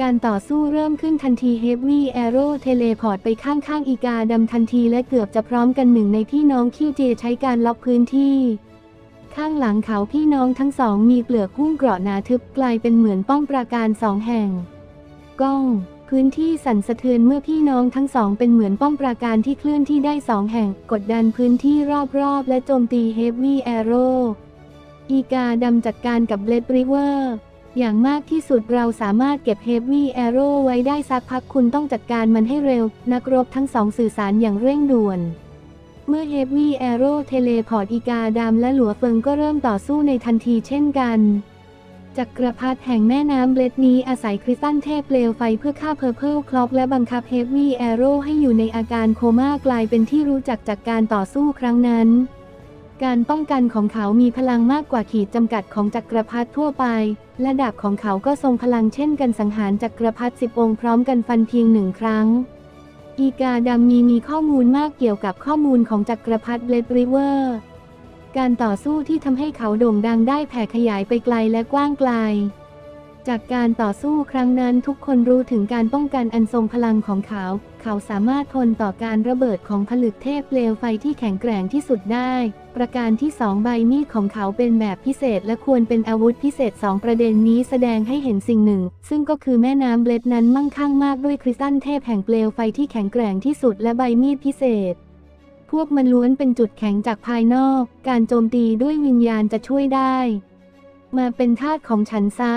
การต่อสู้เริ่มขึ้นทันทีเฮฟวี่แอโร่เทเลพอร์ตไปข้างๆอีกาดำทันทีและเกือบจะพร้อมกันหนึ่งในพี่น้องคิวเจใช้การล็อกพื้นที่ ข้างหลังเขาพี่น้องทั้งสองมีเปลือกหุ้มเกราะหนาทึบกลายเป็นเหมือนป้องปราการสองแห่ง ก้อง พื้นที่สั่นสะเทือนเมื่อพี่น้องทั้งสองเป็นเหมือนป้องปราการที่เคลื่อนที่ได้สองแห่ง กดดันพื้นที่รอบๆและโจมตีเฮฟวี่แอโร่อีกาดำจัดการกับเบลดริเวอร์ อย่างมากที่สุดเราสามารถเก็บเฮฟวี่แอโร่ไว้ได้สักพักคุณต้องจัดการมันให้เร็ว นักรบทั้งสองสื่อสารอย่างเร่งด่วน เมื่อเฮฟวี่แอโร่เทเลพอร์ตอีกาดำและหลัวเฟิงก็เริ่มต่อสู้ในทันทีเช่นกันจักรพรรดิแห่งแม่น้ำเบลดนี้อาศัยคริสตัลเทพเปลวไฟเพื่อฆ่าเพอร์เพลคล็อกและบังคับเฮฟวี่แอโร่ให้อยู่ในอาการโคม่ากลายเป็นที่รู้จักจากการต่อสู้ครั้งนั้น การป้องกันของเขามีพลังมากกว่าขีดจำกัดของจักรพรรดิทั่วไป และดาบของเขาก็ทรงพลังเช่นกันสังหารจักรพรรดิสิบองค์พร้อมกันฟันเพียงหนึ่งครั้ง อีกาดำมีมีข้อมูลมากเกี่ยวกับข้อมูลของจักรพรรดิเบลดริเวอร์ การต่อสู้ที่ทำให้เขาโด่งดังได้แผ่ขยายไปไกลและกว้างไกล จากการต่อสู้ครั้งนั้นทุกคนรู้ถึงการป้องกันอันทรงพลังของเขา เขาสามารถทนต่อการระเบิดของผลึกเทพเปลวไฟที่แข็งแกร่งที่สุดได้ ประการที่สองใบมีดของเขาเป็นแบบพิเศษและควรเป็นอาวุธพิเศษสองประเด็นนี้แสดงให้เห็นสิ่งหนึ่ง ซึ่งก็คือแม่น้ำเบลดนั้นมั่งคั่งมากด้วยคริสตัลเทพแห่งเปลวไฟที่แข็งแกร่งที่สุดและใบมีดพิเศษ พวกมันล้วนเป็นจุดแข็งจากภายนอก การโจมตีด้วยวิญญาณจะช่วยได้ มาเป็นทาสของฉันซะ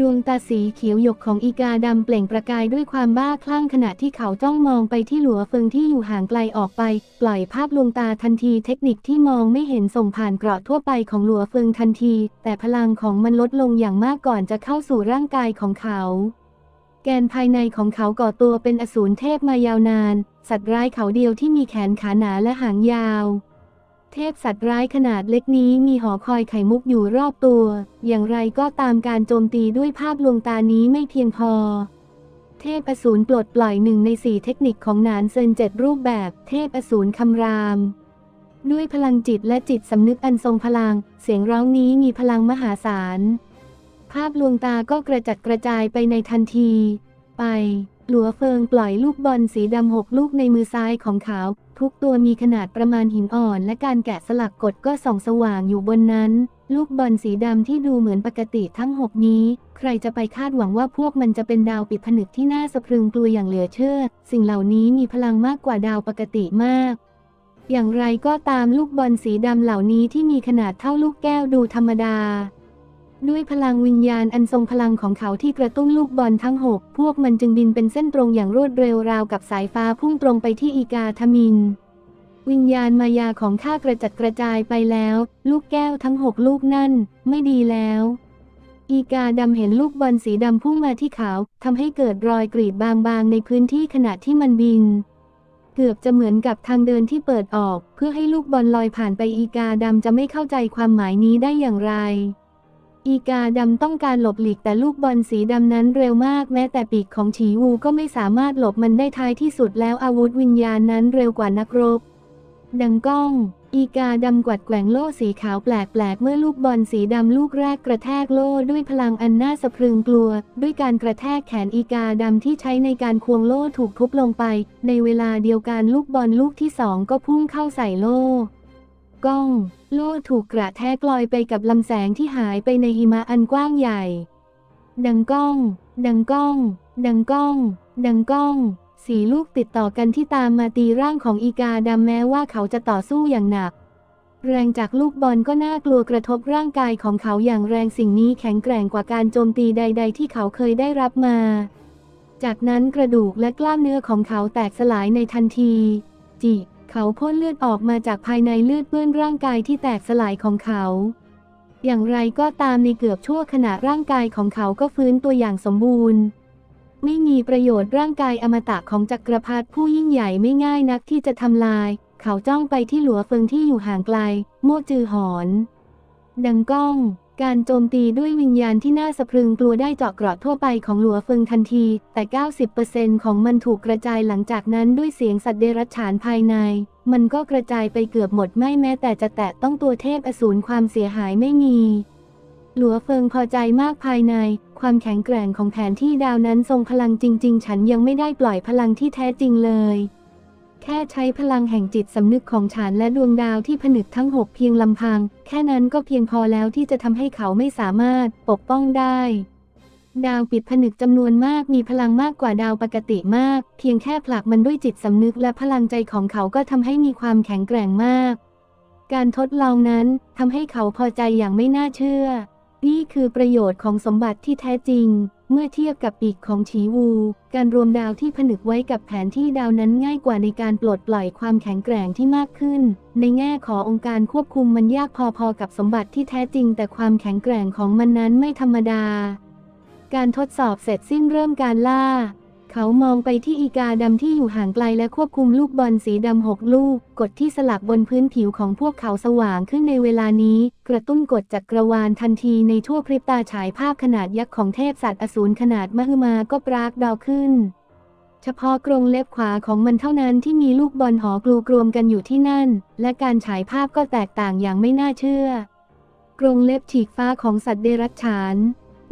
ดวงตาสีเขียวหยกของอีกาดำเปล่งประกายด้วยความบ้าคลั่งขณะที่เขาจ้องมองไปที่หลัวเฟิงที่อยู่ห่างไกลออกไป ปล่อยภาพลวงตาทันทีเทคนิคที่มองไม่เห็นส่งผ่านเกราะทั่วไปของหลัวเฟิงทันที แต่พลังของมันลดลงอย่างมากก่อนจะเข้าสู่ร่างกายของเขา แกนภายในของเขาก่อตัวเป็นอสูรเทพมายาวนาน สัตว์ร้ายเขาเดียวที่มีแขนขาหนาและหางยาว เทพสัตว์ร้ายขนาดเล็กนี้มีหอคอยไข่มุกอยู่รอบตัว อย่างไรก็ตามการโจมตีด้วยภาพลวงตานี้ไม่เพียงพอ เทพอสูรปลดปล่อยหนึ่งในสี่เทคนิคของนานเซินเจ็ดรูปแบบ เทพอสูรคำราม ด้วยพลังจิตและจิตสำนึกอันทรงพลัง เสียงร้องนี้มีพลังมหาศาล ภาพลวงตาก็กระจัดกระจายไปในทันที ไป หลัวเฟิงปล่อยลูกบอลสีดำหกลูกในมือซ้ายของเขา ทุกตัวมีขนาดประมาณหินอ่อน และการแกะสลักกดก็ส่องสว่างอยู่บนนั้น ลูกบอลสีดำที่ดูเหมือนปกติทั้งหกนี้ ใครจะไปคาดหวังว่าพวกมันจะเป็นดาวปิดผนึกที่น่าสะพรึงกลัวอย่างเหลือเชื่อ สิ่งเหล่านี้มีพลังมากกว่าดาวปกติมากอย่างไรก็ตามลูกบอลสีดำเหล่านี้ที่มีขนาดเท่าลูกแก้วดูธรรมดา ด้วยพลังวิญญาณอันทรงพลังของเขาที่กระตุ้นลูกบอลทั้งหกพวกมันจึงบินเป็นเส้นตรงอย่างรวดเร็วราวกับสายฟ้าพุ่งตรงไปที่อีกาทมิน วิญญาณมายาของข้ากระจัดกระจายไปแล้ว ลูกแก้วทั้งหกลูกนั่น ไม่ดีแล้ว อีกาดำเห็นลูกบอลสีดำพุ่งมาที่เขาทำให้เกิดรอยกรีดบางๆ ในพื้นที่ขณะที่มันบิน เกือบจะเหมือนกับทางเดินที่เปิดออก เพื่อให้ลูกบอลลอยผ่านไปอีกาดำจะไม่เข้าใจความหมายนี้ได้อย่างไร อีกาดำต้องการหลบหลีกแต่ลูกบอลสีดำนั้นเร็วมากแม้แต่ปีกของฉีวูก็ไม่สามารถหลบมันได้ท้ายที่สุดแล้วอาวุธวิญญาณนั้นเร็วกว่านักรบ ดังก้อง อีกาดำกวัดแกว่งโล่สีขาวแปลกๆ เมื่อลูกบอลสีดำลูกแรกกระแทกโล่ด้วยพลังอันน่าสะพรึงกลัว ด้วยการกระแทกแขนอีกาดำที่ใช้ในการควงโล่ถูกทุบลงไป ในเวลาเดียวกันลูกบอลลูกที่สองก็พุ่งเข้าใส่โล่ ก้อง โล่ถูกกระแทกลอยไปกับลำแสงที่หายไปในหิมะอันกว้างใหญ่ ดังก้อง ดังก้อง ดังก้อง ดังก้อง สีลูกติดต่อกันที่ตามมาตีร่างของอีกาดำแม้ว่าเขาจะต่อสู้อย่างหนัก แรงจากลูกบอลก็น่ากลัวกระทบร่างกายของเขาอย่างแรงสิ่งนี้แข็งแกร่งกว่าการโจมตีใด ๆ ที่เขาเคยได้รับมา จากนั้นกระดูกและกล้ามเนื้อของเขาแตกสลายในทันที จิ เขาพ่นเลือดออกมาจากภายในเลือดเปื้อนร่างกายที่แตกสลายของเขา อย่างไรก็ตามในเกือบชั่วขณะร่างกายของเขาก็ฟื้นตัวอย่างสมบูรณ์ ไม่มีประโยชน์ร่างกายอมตะของจักรพรรดิผู้ยิ่งใหญ่ไม่ง่ายนักที่จะทำลาย เขาจ้องไปที่หลัวเฟิงที่อยู่ห่างไกล โม่จือหอน ดังก้อง การโจมตีด้วยวิญญาณที่น่าสะพรึงกลัวได้เจาะเกราะทั่วไปของหลัวเฟิงทันที แต่ 90%ของมันถูกกระจายหลังจากนั้นด้วยเสียงสัตว์เดรัจฉานภายใน มันก็กระจายไปเกือบหมดไม่แม้แต่จะแตะต้องตัวเทพอสูรความเสียหายไม่มีหลัวเฟิงพอใจมากภายใน ความแข็งแกร่งของแผนที่ดาวนั้นทรงพลังจริง ๆ ฉันยังไม่ได้ปล่อยพลังที่แท้จริงเลย แค่ใช้พลังแห่งจิตสำนึกของฉันและดวงดาวที่ผนึกทั้งหกเพียงลำพัง แค่นั้นก็เพียงพอแล้วที่จะทำให้เขาไม่สามารถปกป้องได้ ดาวปิดผนึกจำนวนมากมีพลังมากกว่าดาวปกติมาก เพียงแค่ผลักมันด้วยจิตสำนึกและพลังใจของเขาก็ทำให้มีความแข็งแกร่งมาก การทดลองนั้นทำให้เขาพอใจอย่างไม่น่าเชื่อ นี่คือประโยชน์ของสมบัติที่แท้จริง เมื่อเทียบกับปีกของฉีวู การรวมดาวที่ผนึกไว้กับแผนที่ดาวนั้นง่ายกว่าในการปลดปล่อยความแข็งแกร่งที่มากขึ้น ในแง่ขององค์การควบคุมมันยากพอๆกับสมบัติที่แท้จริง แต่ความแข็งแกร่งของมันนั้นไม่ธรรมดา การทดสอบเสร็จสิ้นเริ่มการล่า เขามองไปที่อีกาดำที่อยู่ห่างไกลและควบคุมลูกบอลสีดำหกลูก กดที่สลักบนพื้นผิวของพวกเขาสว่างขึ้นในเวลานี้ กระตุ้นกดจักรวาลทันทีในทั่วพริบตาฉายภาพขนาดยักษ์ของเทพสัตว์อสูรขนาดมหึมาก็ปรากดาวขึ้น เฉพาะกรงเล็บขวาของมันเท่านั้นที่มีลูกบอลหอกลูกรวมกันอยู่ที่นั่น และการฉายภาพก็แตกต่างอย่างไม่น่าเชื่อ กรงเล็บฉีกฟ้าของสัตว์เดรัจฉาน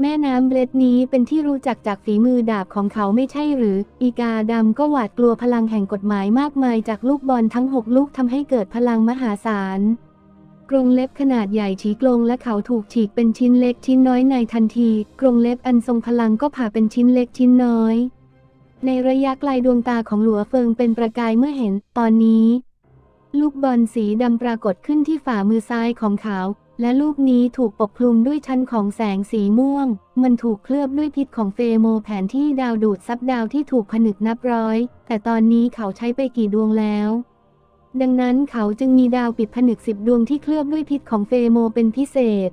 แม่น้ำเบลดนี้เป็นที่รู้จักจากฝีมือดาบของเขาไม่ใช่หรือ อีกาดำก็หวาดกลัวพลังแห่งกฎหมายมากมายจากลูกบอลทั้งหกลูกทำให้เกิดพลังมหาศาลกรงเล็บขนาดใหญ่ฉีกลงและเขาถูกฉีกเป็นชิ้นเล็กชิ้นน้อยในทันที กรงเล็บอันทรงพลังก็ผ่าเป็นชิ้นเล็กชิ้นน้อย ในระยะไกลดวงตาของหลัวเฟิงเป็นประกายเมื่อเห็น ตอนนี้ ลูกบอลสีดำปรากฏขึ้นที่ฝ่ามือซ้ายของเขา และลูกนี้ถูกปกคลุมด้วยชั้นของแสงสีม่วง มันถูกเคลือบด้วยพิษของเฟโมแผนที่ดาวดูดซับดาวที่ถูกผนึกนับร้อย แต่ตอนนี้เขาใช้ไปกี่ดวงแล้ว ดังนั้นเขาจึงมีดาวปิดผนึกสิบดวงที่เคลือบด้วยพิษของเฟโมเป็นพิเศษ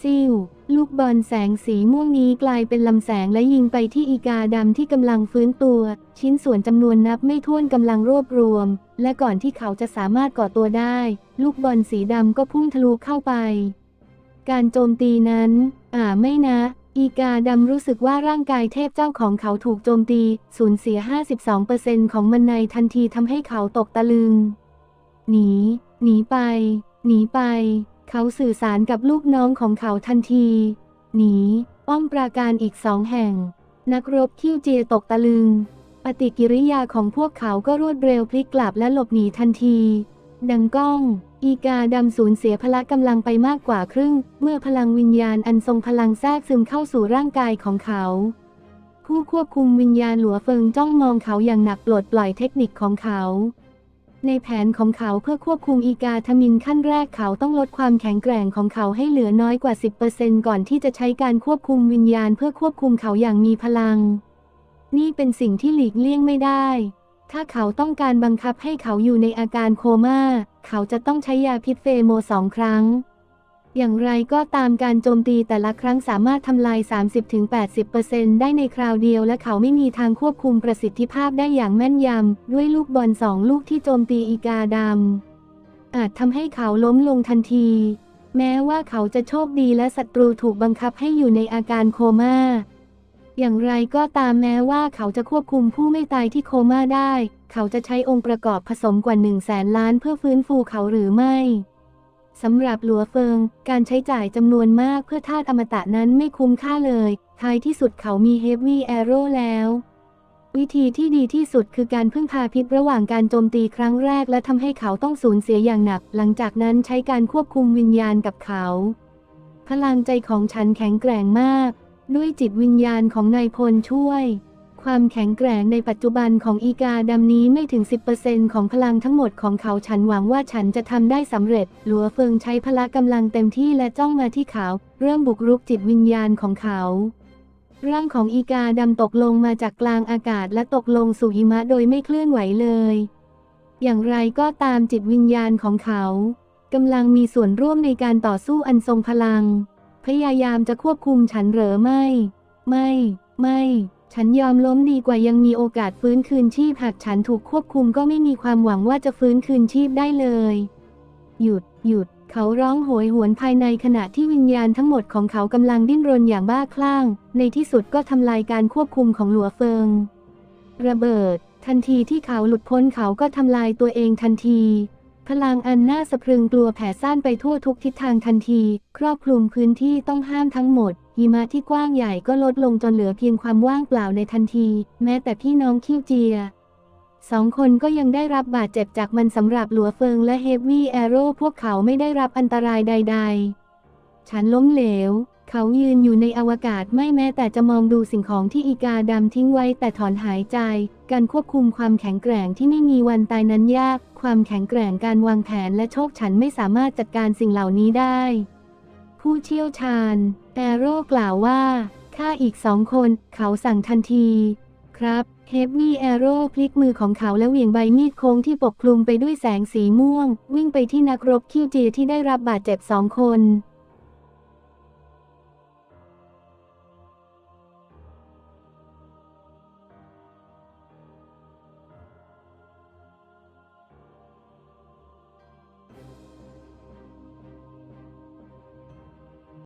ซิ่ว ลูกบอลแสงสีม่วงนี้กลายเป็นลำแสงและยิงไปที่อีกาดำที่กำลังฟื้นตัว ชิ้นส่วนจำนวนนับไม่ถ้วนกำลังรวบรวม และก่อนที่เขาจะสามารถก่อตัวได้ ลูกบอลสีดำก็พุ่งทะลุเข้าไป การโจมตีนั้น อ่าไม่นะ อีกาดำรู้สึกว่าร่างกายเทพเจ้าของเขาถูกโจมตี สูญเสีย 52%ของมันในทันทีทำให้เขาตกตะลึง หนี หนีไป หนีไป เขาสื่อสารกับลูกน้องของเขาทันที หนีป้อมปราการอีกสองแห่ง นักรบคิวเจตกตะลึง ปฏิกิริยาของพวกเขาก็รวดเร็วพลิกกลับและหลบหนีทันที ดังก้อง อีกาดำสูญเสียพละกำลังไปมากกว่าครึ่ง เมื่อพลังวิญญาณอันทรงพลังแทรกซึมเข้าสู่ร่างกายของเขา ผู้ควบคุมวิญญาณหลัวเฟิงจ้องมองเขาอย่างหนักปลดปล่อยเทคนิคของเขา ในแผนของเขาเพื่อควบคุมอีกาทมินขั้นแรกเขาต้องลดความแข็งแกร่งของเขาให้เหลือน้อยกว่า 10%ก่อนที่จะใช้การควบคุมวิญญาณเพื่อควบคุมเขาอย่างมีพลัง นี่เป็นสิ่งที่หลีกเลี่ยงไม่ได้ ถ้าเขาต้องการบังคับให้เขาอยู่ในอาการโคม่า เขาจะต้องใช้ยาพิษเฟโมสองครั้ง อย่างไรก็ตามการโจมตีแต่ละครั้งสามารถทำลาย 30-80%ได้ในคราวเดียวและเขาไม่มีทางควบคุมประสิทธิภาพได้อย่างแม่นยำ ด้วยลูกบอลสองลูกที่โจมตีอีกาดำ อาจทำให้เขาล้มลงทันที แม้ว่าเขาจะโชคดีและศัตรูถูกบังคับให้อยู่ในอาการโคม่า อย่างไรก็ตามแม้ว่าเขาจะควบคุมผู้ไม่ตายที่โคม่าได้ เขาจะใช้องค์ประกอบผสมกว่า1 0 0 0 0แสนล้านเพื่อฟื้นฟูเขาหรือไม่ สำหรับหลัวเฟิง การใช้จ่ายจำนวนมากเพื่อธาตุอมตะนั้นไม่คุ้มค่าเลย ท้ายที่สุดเขามีเฮฟวี่แอโร่แล้ว วิธีที่ดีที่สุดคือการพึ่งพาพิษระหว่างการโจมตีครั้งแรกและทำให้เขาต้องสูญเสียอย่างหนัก หลังจากนั้นใช้การควบคุมวิญญาณกับเขา พลังใจของฉันแข็งแกร่งมาก ด้วยจิตวิญญาณของนายพลช่วย ความแข็งแกร่งในปัจจุบันของอีกาดำนี้ไม่ถึง 10%ของพลังทั้งหมดของเขาฉันหวังว่าฉันจะทำได้สำเร็จ หลัวเฟิงใช้พละกำลังเต็มที่และจ้องมาที่เขา เริ่มบุกรุกจิตวิญญาณของเขาร่างของอีกาดำตกลงมาจากกลางอากาศและตกลงสู่หิมะโดยไม่เคลื่อนไหวเลย อย่างไรก็ตามจิตวิญญาณของเขากำลังมีส่วนร่วมในการต่อสู้อันทรงพลัง พยายามจะควบคุมฉันเหรอไม่ ไม่ ไม่ ฉันยอมล้มดีกว่ายังมีโอกาสฟื้นคืนชีพหากฉันถูกควบคุมก็ไม่มีความหวังว่าจะฟื้นคืนชีพได้เลย หยุด หยุด เขาร้องโหยหวนภายในขณะที่วิญญาณทั้งหมดของเขากำลังดิ้นรนอย่างบ้าคลั่ง ในที่สุดก็ทำลายการควบคุมของหลัวเฟิง ระเบิด ทันทีที่เขาหลุดพ้นเขาก็ทำลายตัวเองทันที พลังอันน่าสะพรึงกลัวแผ่ซ่านไปทั่วทุกทิศทางทันที ครอบคลุมพื้นที่ต้องห้ามทั้งหมด หิมะที่กว้างใหญ่ก็ลดลงจนเหลือเพียงความว่างเปล่าในทันที แม้แต่พี่น้องคิวเจียสองคนก็ยังได้รับบาดเจ็บจากมันสำหรับหลัวเฟิงและเฮฟวี่แอโร่พวกเขาไม่ได้รับอันตรายใด ๆ ฉันล้มเหลว เขายืนอยู่ในอวกาศไม่แม้แต่จะมองดูสิ่งของที่อีกาดำทิ้งไว้แต่ถอนหายใจ การควบคุมความแข็งแกร่งที่ไม่มีวันตายนั้นยาก ความแข็งแกร่งการวางแผนและโชคฉันไม่สามารถจัดการสิ่งเหล่านี้ได้ ผู้เชี่ยวชาญ แอโร่กล่าวว่าฆ่าอีกสองคน เขาสั่งทันที ครับเฮฟวี่แอโร่พลิกมือของเขาและเหวี่ยงใบมีดโค้งที่ปกคลุมไปด้วยแสงสีม่วง วิ่งไปที่นักรบคิวเจีที่ได้รับบาดเจ็บสองคน